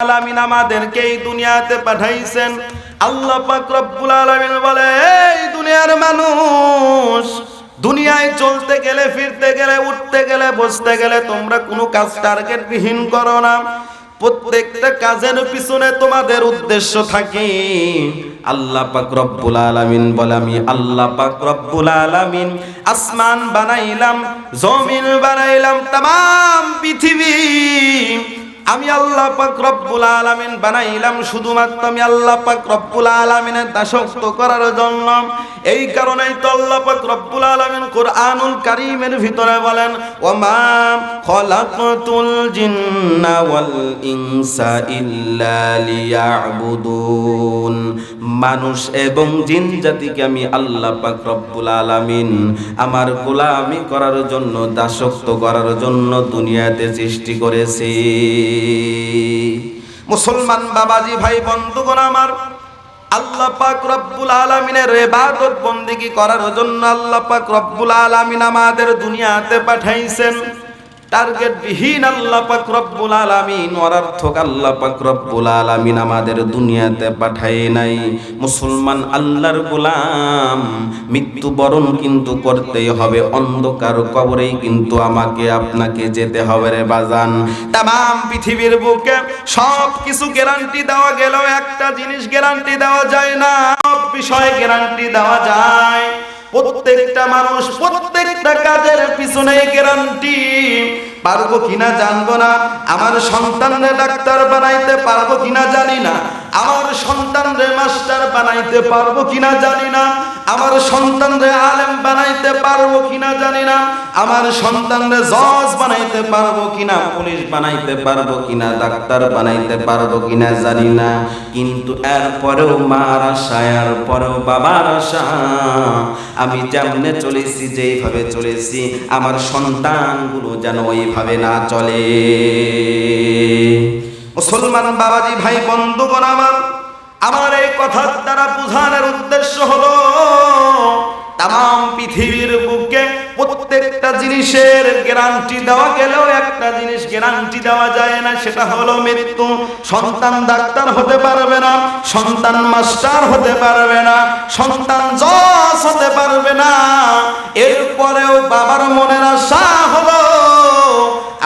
আলামিন আমাদেরকে এই দুনিয়াতে পাঠাইছেন। আল্লাহ পাক রব্বুল আলামিন বলে, এই দুনিয়ার মানুষ, দুনিয়ায় চলতে গেলে, ফিরতে গেলে, উঠতে গেলে, বসতে গেলে তোমরা কোনো কাজ টার্গেট বিহীন করো না। প্রত্যেকটা কাজের পিছনে তোমাদের উদ্দেশ্য থাকে। আল্লাহ পাক রব্বুল আলামিন বলে, আমি আল্লাহ পাক রব্বুল আলামিন আসমান বানাইলাম, জমিন বানাইলাম তাম পৃথিবী আমি আল্লাহ পাক রব্বুল আলামিন বানাইলাম শুধুমাত্র আমি আল্লাহ পাক রব্বুল আলামিনের দাসত্ব করার জন্য। এই কারণেই তো আল্লাহ পাক রব্বুল আলামিন কোরআনুল কারীমের ভিতরে বলেন, ওমা খলাকতুল জিন্না ওয়াল ইনসা ইল্লা লিয়াবুদুন। মানুষ এবং জিন জাতিকে আমি আল্লাহ পাক রব্বুল আলামিন আমার গোলামি করার জন্য, দাসত্ব করার জন্য দুনিয়াতে সৃষ্টি করেছি। মুসলমান বাবাজি, ভাই, বন্ধুগণ আমার, আল্লাহ পাক রব্বুল আলামিনের ইবাদত বন্দেগী করার জন্য আল্লাহ পাক রব্বুল আলামিন আমাদের দুনিয়াতে পাঠাইছেন। টার্গেট বিহীন আল্লাহ পাক রব্বুল আলামিন অরার্থক আল্লাহ পাক রব্বুল আলামিন আমাদের দুনিয়াতে পাঠায় নাই। মুসলমান আল্লাহর গোলাম, মৃত্যুবরণ কিন্তু করতেই হবে, অন্ধকার কবরেই কিন্তু আমাকে, আপনাকে যেতে হবে রে বাজান। তাম পৃথিবীর বুকে সব কিছু গ্যারান্টি দেওয়া গেলেও একটা জিনিস গ্যারান্টি দেওয়া যায় না, সব বিষয়ে গ্যারান্টি দেওয়া যায়। প্রত্যেকটা মানুষ প্রত্যেকটা কাজের পিছনে গ্যারান্টি পারব কিনা জানব না? আমার সন্তানরা ডাক্তার বানাইতে পারব কিনা জানি না। আমার সন্তানরে মাস্টার বানাইতে পারব কিনা জানি না। আমার সন্তানরে আলেম বানাইতে পারব কিনা জানি না। আমার সন্তানরে জজ বানাইতে পারব কিনা, পুলিশ বানাইতে পারব কিনা, ডাক্তার বানাইতে পারব কিনা জানি না। কিন্তু এরপরেও মার আশা এরপরেও বাবার আশা। আমি যেমনে চলেছি, যেইভাবে চলেছি, আমার সন্তানগুলো যেন ওইভাবে না চলে। মুসলমান বাবাজি, ভাই বন্ধুগণ আমার আমার এই কথার দ্বারা বুঝানোর উদ্দেশ্য হলো, তাম পৃথিবীর বুকে প্রত্যেকটা জিনিসের গ্যারান্টি দেওয়া গেলেও একটা জিনিস গ্যারান্টি দেওয়া যায় না, সেটা হলো মৃত্যু। সন্তান ডাক্তার হতে পারবে না, সন্তান মাস্টার হতে পারবে না, সন্তান জজ হতে পারবে না। এরপরেও বাবার মনের আশা হলো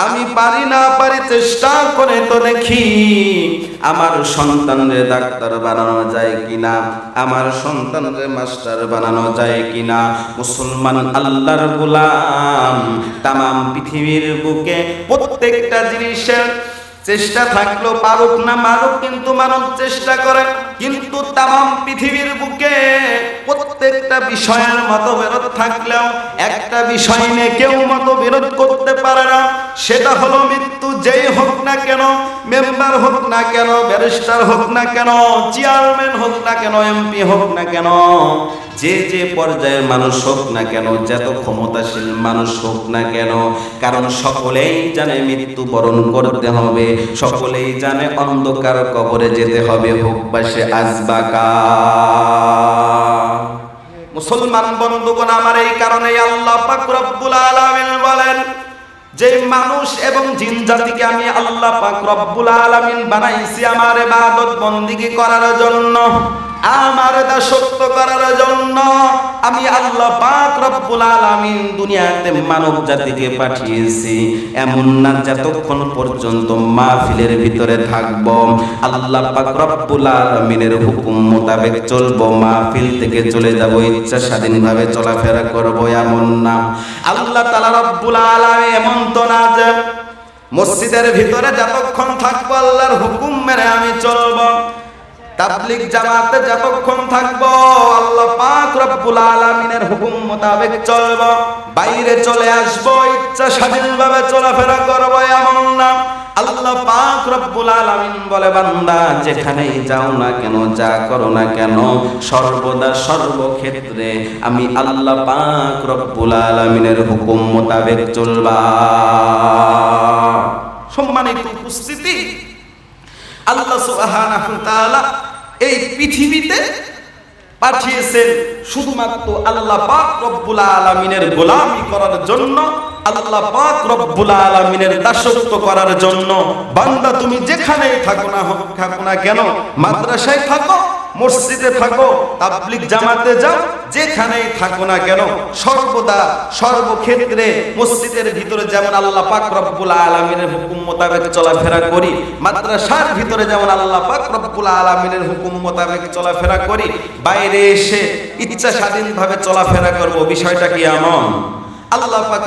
আমি পারি না, পারি চেষ্টা করে তো দেখি আমার সন্তানের ডাক্তার বানানো যায় কিনা, আমার সন্তানের মাস্টার বানানো যায় কিনা। মুসলমান আল্লাহর গোলাম তাম পৃথিবীর বুকে প্রত্যেকটা জিনিসের চেষ্টা থাকল পারুক না মারুক, কিন্তু মানব চেষ্টা করে। কিন্তু তাম পৃথিবীর বুকে প্রত্যেকটা বিষয়ের মতবিরোধ থাকলেও একটা বিষয় নিয়ে কেউ মতবিরোধ করতে পারে না। সেটা হলো মৃত্যু, যেই হোক না কেন, মেম্বার হোক না কেন, ব্যারিস্টার হোক না কেন, চেয়ারম্যান হোক না কেন, এমপি হোক না কেন, যে যে পর্যায়ের মানুষ হোক না কেন, যত ক্ষমতাশীল মানুষ হোক না কেন, কারণ সকলেই জানে মৃত্যু বরণ করতে হবে। সকলেই জানে অন্ধকার কবরে যেতে হবে হোক বা সে আজবাকা মুসলমান বন্ধুগণ, আমার এই কারণে আল্লাহ পাক রব্বুল আলামিন বলেন, যে মানুষ এবং জিন জাতিকে আমি আল্লাহ পাক রব্বুল আলামিন বানাইছি আমার ইবাদত বন্দিগি করার জন্য। আমার দাসত্ব করার জন্য আমি আল্লাহ পাক রব্বুল আলামিন দুনিয়াতে মানব জাতিকে পাঠিয়েছি। এমন না যতক্ষণ পর্যন্ত মাহফিলের ভিতরে থাকব, আল্লাহ পাক রব্বুল আলামিনের হুকুম মোতাবেক চলবো, মাহফিল থেকে চলে যাব, ইচ্ছা স্বাধীনভাবে চলাফেরা করব, এমন না। আল্লাহ তাআলা রব্বুল আলামিন এমন তো না যে মসজিদের ভিতরে যতক্ষণ থাকব, আল্লাহর হুকুম মেনে আমি চলবো। তাবলিগ জামাতে যতক্ষণ থাকব, আল্লাহ পাক রব্বুল আলামিনের হুকুম মোতাবেক চলবো। বাইরে চলে আসব ইচ্ছা স্বাধীনভাবে চলাফেরা করব এমন না। আল্লাহ পাক রব্বুল আলামিন বলে, বান্দা, যেখানেই যাও না কেন, যা করো না কেন, সর্বদা সর্বক্ষেত্রে আমি আল্লাহ পাক রব্বুল আলামিনের হুকুম মোতাবেক চলবা। সম্মানিত উপস্থিতি, আল্লাহ সুবহানাহু ওয়া তাআলা এই পৃথিবীতে পাঠিয়েছেন শুধুমাত্র আল্লাহ পাক রব্বুল আলামিনের গোলামি করার জন্য, আল্লাহ পাক রব্বুল আলামিনের দাসত্ব করার জন্য। বান্দা, তুমি যেখানেই থাকো না থাকো না কেন, মাদ্রাসায় থাকো মসজিদে থাকো, তাবলিগ জামাতে যাও, যেখানেই থাকো না কেন, সর্বদা সর্বক্ষেত্রে মসজিদের ভিতরে যেমন আল্লাহ পাক রব্বুল আলামিনের হুকুম মোতাবেক চলাফেরা করি, মাদ্রাসার ভিতরে যেমন আল্লাহ পাক রব্বুল আলামিনের হুকুম মোতাবেক চলাফেরা করি, বাইরে এসে ইচ্ছা স্বাধীনভাবে চলাফেরা করব, বিষয়টা কি এমন? আল্লাহ পাক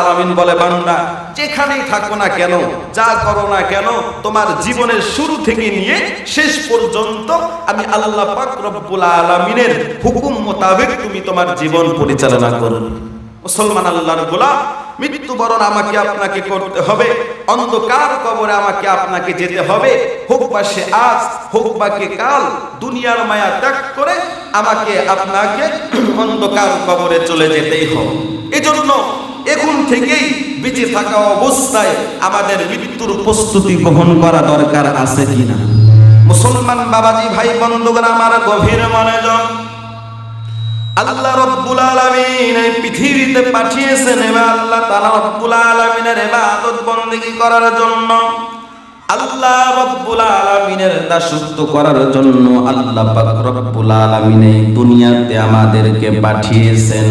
আলামিন বলে, বান্দা, যেখানেই থাকো না কেন, যা করো না কেন, তোমার জীবনের শুরু থেকে নিয়ে শেষ পর্যন্ত আমি আল্লাহ পাক রব্বুল আলামিনের হুকুম মোতাবেক তুমি তোমার জীবন পরিচালনা করো। মুসলমান আল্লাহর গোলাম, মৃত্যুবরণ আমাকে আপনাকে করতে হবে, অন্ধকার কবরে আমাকে আপনাকে যেতে হবে, হোক বা সে আজ, হোক বা কে কাল, দুনিয়ার মায়া ত্যাগ করে আমাকে আপনাকে অন্ধকার কবরে চলে যেতেই হবে। এজন্য এখন থেকেই বেঁচে থাকা অবস্থায় আমাদের মৃত্যুর প্রস্তুতি গ্রহণ করা দরকার আছে কিনা? মুসলমান বাবাজি, ভাই, বন্ধুগণ, আমার গভীর মনোযোগ। আল্লাহ রব্বুল আলামিন এই পৃথিবীতে পাঠিয়েছেন এবার আল্লাহ তাআলা রব্বুল আলামিনের ইবাদত বندگی করার জন্য। আল্লাহ রব্বুল আলামিনের দাসত্ব করার জন্য আল্লাহ পাক রব্বুল আলামিন দুনিয়াতে আমাদেরকে পাঠিয়েছেন।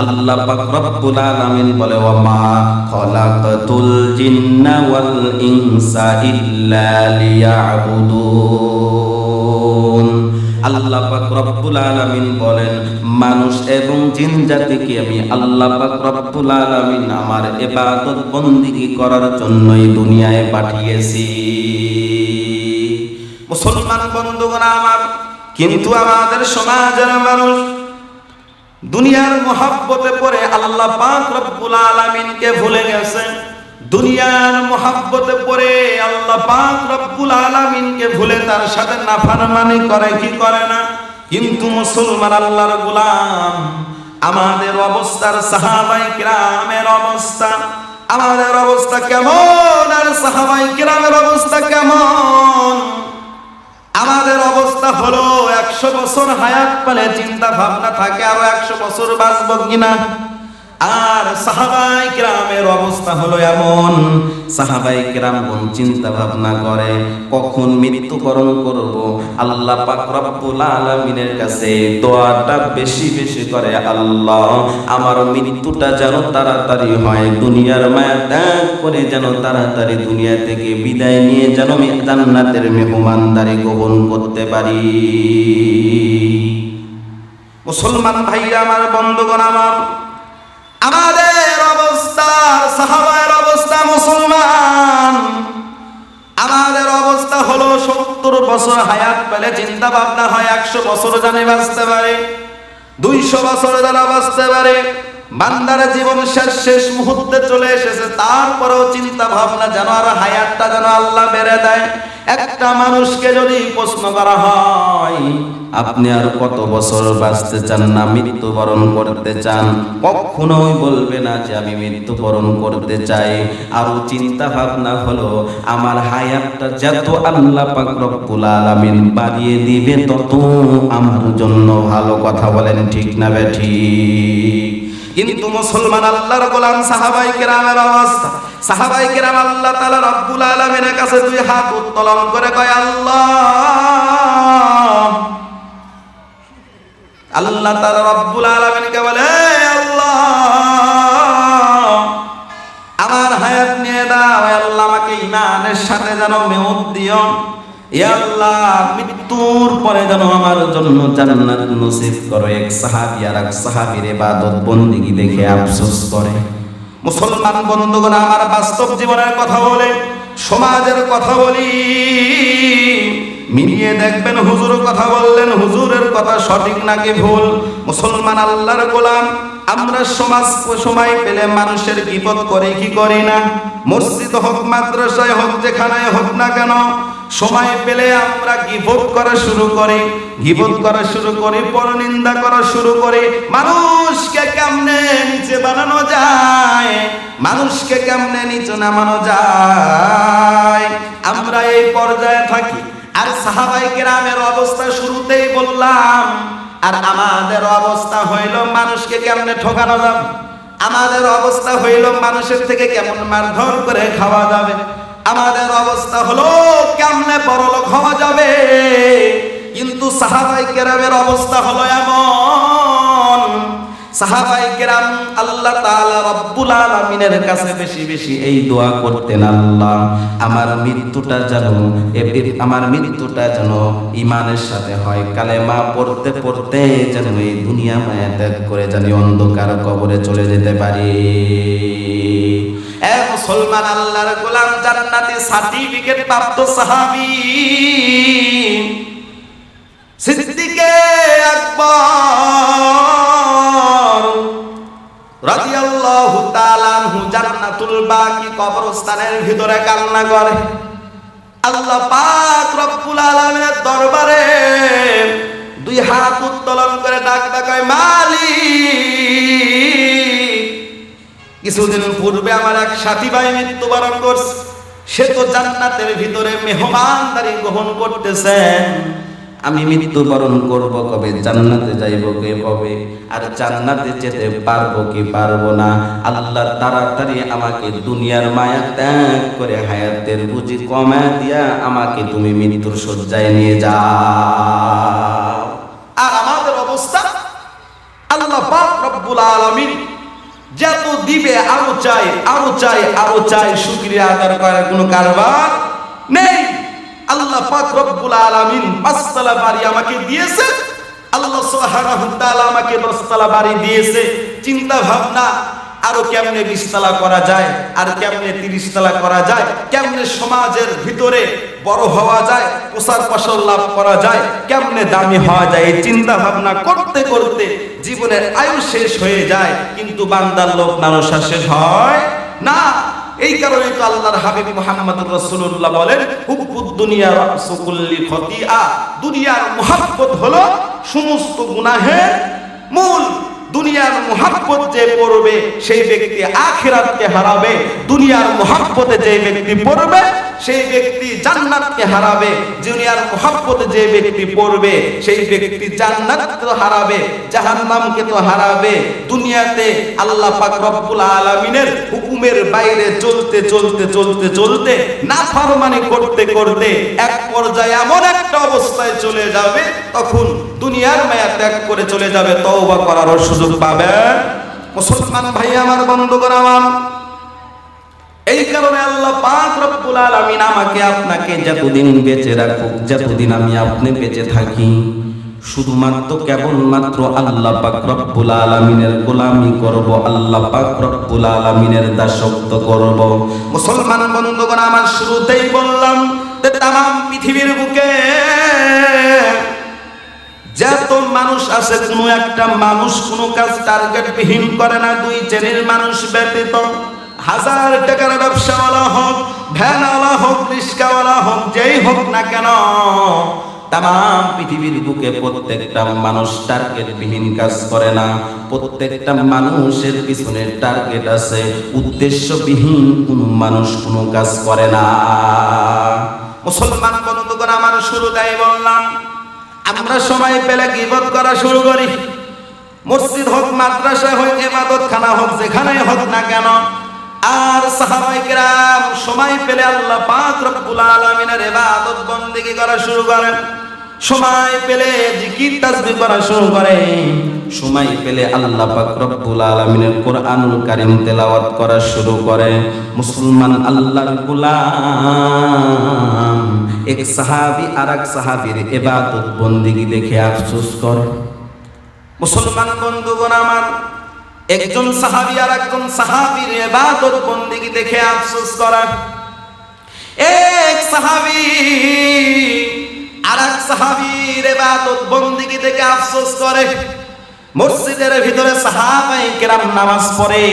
আল্লাহ পাক রব্বুল আলামিন বলে ওয়া মা খলাকতুল জিন্না ওয়াল ইনসা ইল্লা লিয়াবুদুন। আল্লাহ পাক রব্বুল আলামিন বলেন, মানুষ এবং জিন জাতিকে আমি আল্লাহ পাক রব্বুল আলামিন আমার ইবাদত বন্দিগি করার জন্যই দুনিয়ায় পাঠিয়েছি। মুসলমান বন্ধুগণ আমার, কিন্তু আমাদের সমাজের মানুষ দুনিয়ার মহাব্বতে পড়ে আল্লাহ পাক রব্বুল আলামিনকে ভুলে গেছে দুনিয়ার মহাব্বতে পড়ে আল্লাহ পাক রব্বুল আলামিনকে ভুলে তার সাথে নাফরমানি করে, কি করে না? কিন্তু মুসলমান আল্লাহর গোলাম, আমাদের অবস্থার সাহাবাই কিরামের অবস্থা, আমাদের অবস্থা কেমন? আর সাহাবাই কিরামের অবস্থা কেমন? আমাদের অবস্থা হলো, একশো বছর হায়াত পেলে চিন্তা ভাবনা থাকে, আরও একশো বছর বাঁচব কিনা? আর সাহাবাই গ্রামের অবস্থা হলো এমন সাহাবাই কিরামগণ চিন্তা ভাবনা করে, কখন মৃত্যুবরণ করব? আল্লাহ পাক রব্বুল আলামিনের কাছে দোয়াটা বেশি বেশি করে, আল্লাহ, আমার মৃত্যুটা যেন তাড়াতাড়ি হয়, দুনিয়ার মায়া ত্যাগ করে যেন তাড়াতাড়ি দুনিয়া থেকে বিদায় নিয়ে যেন আমি জান্নাতের মেহমানদারি গ্রহণ করতে পারি। মুসলমান ভাইরা, আমার বন্ধুগণ, আমার আমাদের অবস্থা, সাহাবায়ের অবস্থা মুসলমান। আমাদের অবস্থা হলো সত্তর বছর হায়াত পেলে চিন্তা ভাবনা হয়, একশো বছর জানে বাঁচতে পারে, দুইশো বছর যারা বাঁচতে পারে। বান্দার জীবন শেষ শেষ মুহূর্তে চলে এসেছে। তারপরেও চিন্তা ভাবনা যেন আর হায়াতটা যেন আল্লাহ বেড়ে দেয়। একটা মানুষকে যদি প্রশ্ন করা হয়, আপনি আর কত বছর বাঁচতে চান না, মৃত্যুবরণ করতে চান? কখনোই বলবে না যে আমি মৃত্যুবরণ করতে চাই। আরও চিন্তা ভাবনা হলো, আমার হায়াতটা যত আল্লাহ পাক রব্বুল আলামিন বাড়িয়ে দিবে, তত আমার জন্য ভালো কথা বলেন ঠিক না বেঠি কিন্তু মুসলমান আল্লাহর গোলাম সাহাবাই কেরামের অবস্থা সাহাবাই কেরাম আল্লাহ তাআলা রব্বুল আলামিনের কাছে দুই হাত উত্তোলন করে কয়, আল্লাহ। আল্লাহ তাআলা রব্বুল আলামিনকে বলে আল্লাহ, আমার হায়াত নিয়ে দাও। আল্লাহ, আমাকে ইমানের সাথে যেন মেহত দিও। মৃত্যুর পরে যেন আমার এক এক দেখে করে। মুসলমান বাস্তব জীবনের কথা সমাজের কথা বলি। মিলিয়ে দেখবেন, হুজুর কথা বললেন, হুজুরের কথা সঠিক নাকি ভুল? মুসলমান আল্লাহর গোলাম, আমরা সমাজ সময় পেলে মানুষের বিপদ করে কি করি না? মসজিদ হোক, মাদ্রাসায় হোক যেখানে হোক না কেন সময় পেলে আমরা গিবত করা শুরু করি? গিবত করা শুরু করি? পরনিন্দা করা শুরু করি। মানুষকে কেমনে নিচে বানানো যায়? মানুষকে কেমনে নিচে নামানো যায়? আমরা এই পর্যায়ে থাকি। আর সাহাবাই কেরামের অবস্থা শুরুতেই বললাম, আর আমাদের অবস্থা হইল মানুষকে কেমনে ঠকানো যাবে? আমাদের অবস্থা হইল মানুষের থেকে কেমন মারধর করে খাওয়া যাবে? আমাদের অবস্থা হলো, কেমনে বড়লোক হওয়া যাবে? কিন্তু সাহাবাই কেরামের অবস্থা হলো এমন, সাহাবাই কেরাম আল্লাহ তাআলা রব্বুল আলামিনের কাছে বেশি বেশি এই দোয়া করতেন, আল্লাহ, আমার মৃত্যুটা যেন আমার মৃত্যুটা যেন ইমানের সাথে হয়, কালেমা পড়তে পড়তে যেন এই দুনিয়া মায়া ত্যাগ করে জানি অন্ধকার কবরে চলে যেতে পারি। এ মুসলমান আল্লাহর গোলাম জান্নাতি সার্টিফিকেট প্রাপ্ত সাহাবী। সিদ্দিকে আকবর রাদিয়াল্লাহু তাআলা আনহু জান্নাতুল বাকি কবরস্থানের ভিতরে কান্না করে। আল্লাহ পাক রব্বুল আলামিনের দরবারে দুই হাত উত্তোলন করে ডাক ডাকায়, মালিক! কিছুদিন পূর্বে আমার এক সাথী ভাই মৃত্যুবরণ করছে। সে তো জান্নাতের ভিতরে মেহমানদারি গ্রহণ করতেছেন আমি মৃত্যুবরণ করব কবে? জান্নাতে যাইব কে কবে? আর জান্নাতে যেতে পারব কি পারব না? আল্লাহ তাড়াতাড়ি আমাকে দুনিয়ার মায়া ত্যাগ করে হায়াতের বুঝি কমা দিয়া আমাকে তুমি মৃত্যুর শয্যায় নিয়ে যাও। আর আমাদের অবস্থা আল্লাহ পাক রব্বুল আলামিন যত দিবে, আরও চাই আরও চাই আরও চাই। শুক্রিয়া আদার করার কোনো কারবার নেই। আল্লাহ পাক রব্বুল আলামিন পাঁচতলা বাড়ি আমাকে দিয়েছে। আল্লাহ সুবহানাহু ওয়া তাআলা আমাকে দশতলা বাড়ি দিয়েছে। চিন্তা ভাবনা আরও কেমনে বিশতলা করা যায়, আর কেমনে তিরিশতলা করা যায়, কেমনে সমাজের ভিতরে বড় হওয়া যায়, প্রসার ফসল লাভ করা যায়, কেমনে দামি হওয়া যায়, এই চিন্তা ভাবনা করতে করতে জীবনের আয়ু শেষ হয়ে যায়, কিন্তু বান্দার লোক মানুষা শেষ হয় না। এই কারণে তো আল্লাহর হাবিব মুহাম্মদুর রাসূলুল্লাহ বলেন, হুব্বুদ দুনিয়া রাসুকুল্লি খতিআ। দুনিয়ার মুহাব্বত হলো সমস্ত গুনাহের মূল দুনিয়ার মোহাব্বত যে পড়বে সেই ব্যক্তি আখিরাতকে হারাবে। দুনিয়ার মোহাব্বতে যে ব্যক্তি পড়বে সেই ব্যক্তি জান্নাতকে হারাবে। দুনিয়ার মোহাব্বতে যে ব্যক্তি পড়বে, সেই ব্যক্তি জান্নাত তো হারাবে, জাহান্নামকে তো হারাবে। দুনিয়াতে আল্লাহ পাক রব্বুল আলামিনের হুকুমের বাইরে চলতে চলতে চলতে চলতে না নাফরমানি করতে করতে এক পর্যায়ে এমন একটা অবস্থায় চলে যাবে, তখন দুনিয়ার মায়া ত্যাগ করে চলে যাবে, তওবা করার সুযোগ পাবে। মুসলমান ভাই, আমার বন্ধুগণ, আমার এই কারণে আল্লাহ পাক রব্বুল আলামিন আমাকে আপনাকে যতদিন বেঁচে রাখুক, যতদিন আমি আপনি বেঁচে থাকি, শুধুমাত্র কেবলমাত্র আল্লাহ পাক রব্বুল আলামিনের গোলামি করব, আল্লাহ পাক রব্বুল আলামিনের দাসত্ব করব। মুসলমান বন্ধুগণ, আমার শুরুতেই বললাম তাম পৃথিবীর বুকে যত মানুষ আছে, কোনো একটা মানুষ কোনো কাজ টার্গেট বিহীন করে না, দুই শ্রেণির মানুষ ব্যতীত। হাজার টাকার ব্যবসাওয়ালা হোক, ভ্যানওয়ালা হোক রিস্কাওয়ালা হোক, যেই হোক না কেন তাম পৃথিবীর বুকে প্রত্যেকটা মানুষ টার্গেট বিহীন কাজ করে না। প্রত্যেকটা মানুষের পিছনে টার্গেট আছে, উদ্দেশ্যবিহীন কোনো মানুষ কোনো কাজ করে না। মুসলমান বন্ধুগণ, আমার শুরুতেই বললাম, আমরা সময় পেলে গিবত করা শুরু করি। মসজিদ হোক, মাদ্রাসা হোক এবাদত খানা হোক যেখানে হোক না কেন আর সাহাবাই কেরাম সময় পেলে আল্লাহ পাক রব্বুল আলামিনের ইবাদত বন্দেগী করা শুরু করেন। সময় পেলে জিকির, তাসবিহ করা শুরু করে। সময় পেলে আল্লাহ পাক রব্বুল আলামিনের কোরআনুল কারীম তেলাওয়াত করা শুরু করে। মুসলমান আল্লাহর গোলাম, এক সাহাবী আরেক সাহাবীর ইবাদত বন্দেগী দেখে আফসোস করে। মুসলমান বন্ধুগণ আমার একজন সাহাবি আর একজন সাহাবীর ইবাদত বন্দেগী দেখে আফসোস করে এক সাহাবি আর এক সাহাবীর ইবাদত বন্দেগী দেখে আফসোস করে। মসজিদের ভিতরে সাহাবাই কেরাম নামাজ পড়ে।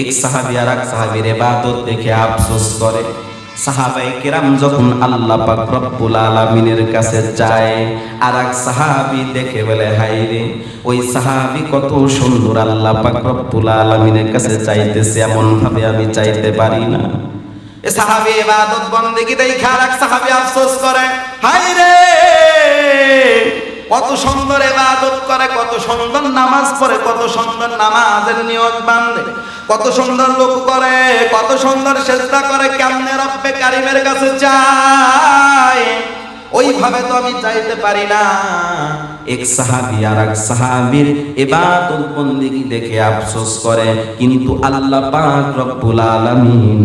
এক সাহাবী আর এক সাহাবীর ইবাদত দেখে আফসোস করে। সাহাবাই কেরাম যখন আল্লাহ পাক রব্বুল আলামিনের কাছে যায় আর এক সাহাবী দেখে বলে হাই রে, ওই সাহাবী কত সুন্দর আল্লাহ পাক রব্বুল আলামিনের কাছে চাইতেছে এমন ভাবে আমি চাইতে পারি না। এ সাহাবী ইবাদত বন্দেগী দেখে আর এক সাহাবী আফসোস করে হাই রে কত সুন্দর ইবাদত করে, কত সুন্দর নামাজ পড়ে, কত সুন্দর নামাজের নিয়ত বান্ধে কত সুন্দর লোক করে, কত সুন্দর চেষ্টা করে, কেমনে রব্বে কারিমের কাছে চায় ওইভাবে তো আমি চাইতে পারি না। এক সাহাবি আর এক সাহাবীর ইবাদত বন্দেগী দেখে আফসোস করে, কিন্তু আল্লাহ পাক রব্বুল আলামিন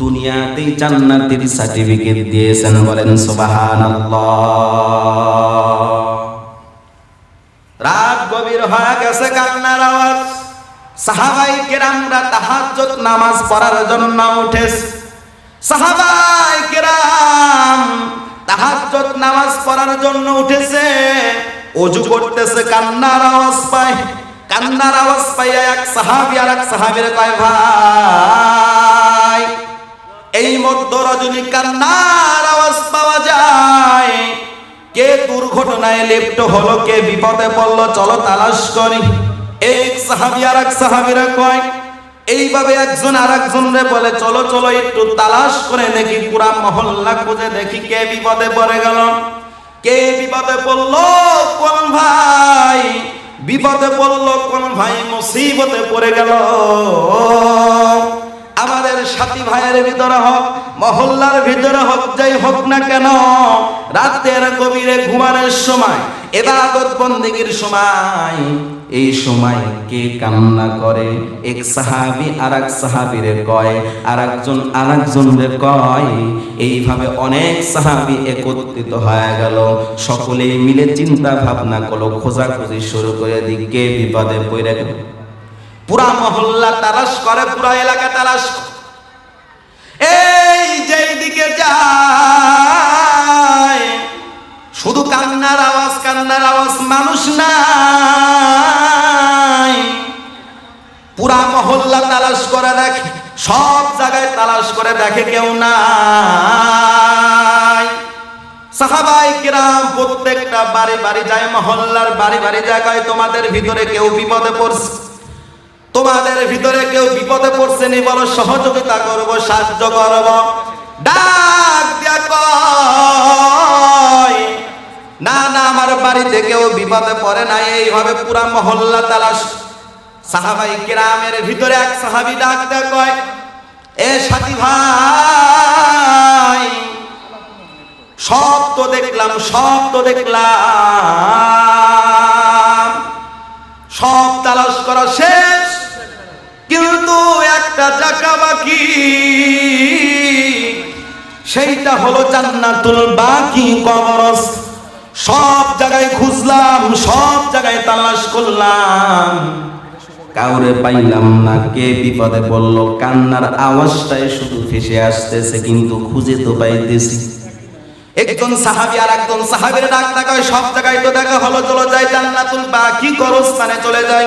দুনিয়াতেই জান্নাতের সার্টিফিকেট দিয়েছেন, বলেন সুবহানাল্লাহ রাত গভীর হয়ে গেছে কান্নার আওয়াজ। সাহাবাই কেরামরা তাহাজ্জুদ নামাজ পড়ার জন্য উঠেছে সাহাবাই কেরাম তাহাজ্জুদ নামাজ পড়ার জন্য উঠেছে। ওযু করতেছে, কান্নার আওয়াজ পায়। কান্নার আওয়াজ পায় এক সাহাবি আর এক সাহাবীর কয়, ভাই, এই মধ্য রজনী কান্নার আওয়াজ পাওয়া যায়। কে দুর্ঘটনায় লিপ্ত হলো, কে বিপদে পড়ল, চলো তালাশ করি। এক সাহাবি আর এক সাহাবিরা কয়, এইভাবে একজন আর একজনরে বলে, চলো চলো, একটু তালাশ করে দেখি, পুরা মহল্লা খুঁজে দেখি কে বিপদে পড়ে গেল। কে বিপদে পড়ল? কোন ভাই? বিপদে পড়ল কোন ভাই? মুসিবতে পড়ে গেল। আমাদের সাথী ভাইয়ের ভিতরে হোক, মহল্লার ভিতরে হোক, যাই হোক না কেন, রাতের গভীরে ঘুমানোর সময়, এবাদত বন্দিগির সময়, এই সময় কে কান্না করে? এক সাহাবি আর এক সাহাবিরে কয় আর একজন আর একজনরে কয়, এইভাবে অনেক সাহাবি একত্রিত হয়ে গেল। সকলেই মিলে চিন্তা ভাবনা করল, খোঁজাখুঁজি শুরু করে দিক বিপদে পড়ে গেল? পুরা মহল্লা তালাশ করে, পুরা এলাকা তালাশ এই যেই দিকে যায়, শুধু কান্নার আওয়াজ কান্নার আওয়াজ, মানুষ নাই। পুরা মহল্লা তালাশ করে দেখে, সব জায়গায় তালাশ করে দেখে কেউ নাই। সাহাবাই কিরাম প্রত্যেকটা বাড়ি বাড়ি যায়, মহল্লার বাড়ি বাড়ি জায়গায় তোমাদের ভিতরে কেউ বিপদে পড়ছে? তোমাদের ভিতরে কেউ বিপদে পড়ছে নি বলো, সহযোগিতা করব, সাহায্য করব। ডাক না না, আমার বাড়িতে কেউ বিপদে পড়ে না এইভাবে পুরা মহল্লা তালাশ। সাহাবাই গ্রামের ভিতরে এক সাহাবি ডাক দেয়া কয়, এ সাথী ভাই, সব তো দেখলাম, সব তো দেখলাম। সব তালাশ করা শেষ। কিন্তু একটা জায়গা বাকি। সেইটা হলো জান্নাতুল বাকি কবরস সব জায়গায় খুঁজলাম, সব জায়গায় তালাশ করলাম। কাউরে পাইলাম না, কে বিপদে পড়ল, কান্নার আওয়াজটাই শুধু ফেসে আসতেছে, কিন্তু খুঁজে তো পাইতেছি। একজন সাহাবী আর একজন সাহাবীর ডাক দেখায় সব জায়গায় তো দেখা হলো, চলো যাই, জান্নাতুল বাকি করস্থানে চলে যাই।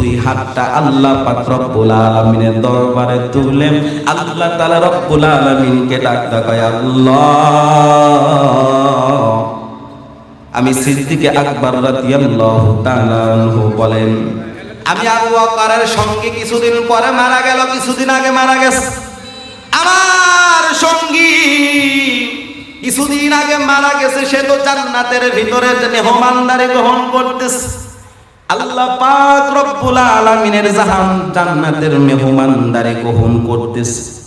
হাতটা আল্লাহ পাক রব্বুল আলামিনের দরবারে তুলে আল্লাহ তাআলা রব্বুল আলামিনকে ডাক দেয় আল্লাহ। আমি সিদ্দিকে আকবর রাদিয়াল্লাহু তাআলা আনহু বলেন, আমি আবু বকরের সঙ্গে কিছুদিন পরে মারা গেল, কিছুদিন আগে মারা গেছে। আমার সঙ্গী কিছুদিন আগে মারা গেছে, সে তো জান্নাতের ভিতরে মেহমানদারি গ্রহণ করতেছে। আল্লাহ পাক রব্বুল আলামিনের জাহান জান্নাতের মেহমানদারে গ্রহণ করতেছে।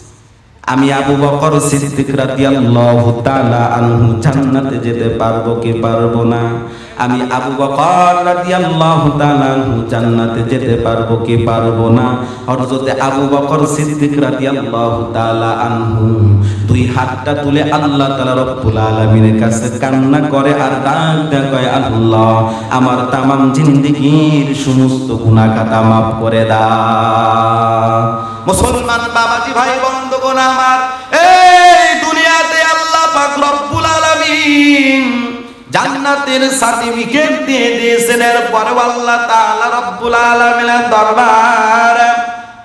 আমি আবু বকর সিদ্দিক রাদিয়াল্লাহু তাআলা আনহু জান্নাতে যেতে পারব কি পারব না? আমি আবু বকর রাদিয়াল্লাহু তাআলা আনহু জান্নাতে যেতে পারব কি পারব না? হযরতে আবু বকর সিদ্দিক রাদিয়াল্লাহু তাআলা আনহু দুই হাতটা তুলে আল্লাহ তাআলা রব্বুল আলামিনের কাছে কান্না করে আর ডাক দেয় কয় আল্লাহ, আমার তামাম জিন্দেগীর সমস্ত গুনাহ খাতা মাফ করে দাও মুসলমান বাবাজি ভাই বন্ধুগণ আমার? এই দুনিয়াতে আল্লাহ পাক রব্বুল আলামিন জান্নাতের সার্টিফিকেট দিয়ে দিয়েছেন। এরপরে আল্লাহ তাআলা রব্বুল আলামিনের দরবার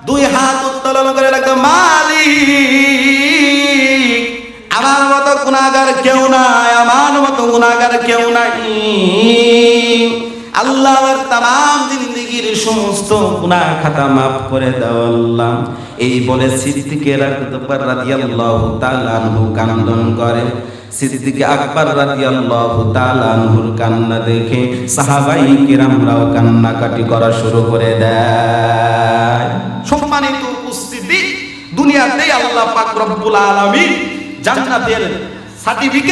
দুই হাত উত্তোলন করে রাখতো মালিক মতো গুনাহগার কেউ নাই, আমার মতো গুনাহগার কেউ নাই। আল্লাহর তাম জিন্দিগির সমস্ত গুনাহ খাতা মাফ করে দাও, আল্লাহ। এই বলে সিদ্দিকের আকবর রাদিয়াল্লাহু তাআলা আনহু কান্দন করে। সিদ্দিক আকবর রাদিয়াল্লাহু তাআলা আনহুর কান্না দেখে সাহাবাই কিরামরাও কান্নাকাটি করা শুরু করে দেয়। সম্মানিত উপস্থিতি, দুনিয়াতেই আল্লাহ পাক রব্বুল আলামিন জান্নাতের সার্টিফিকেট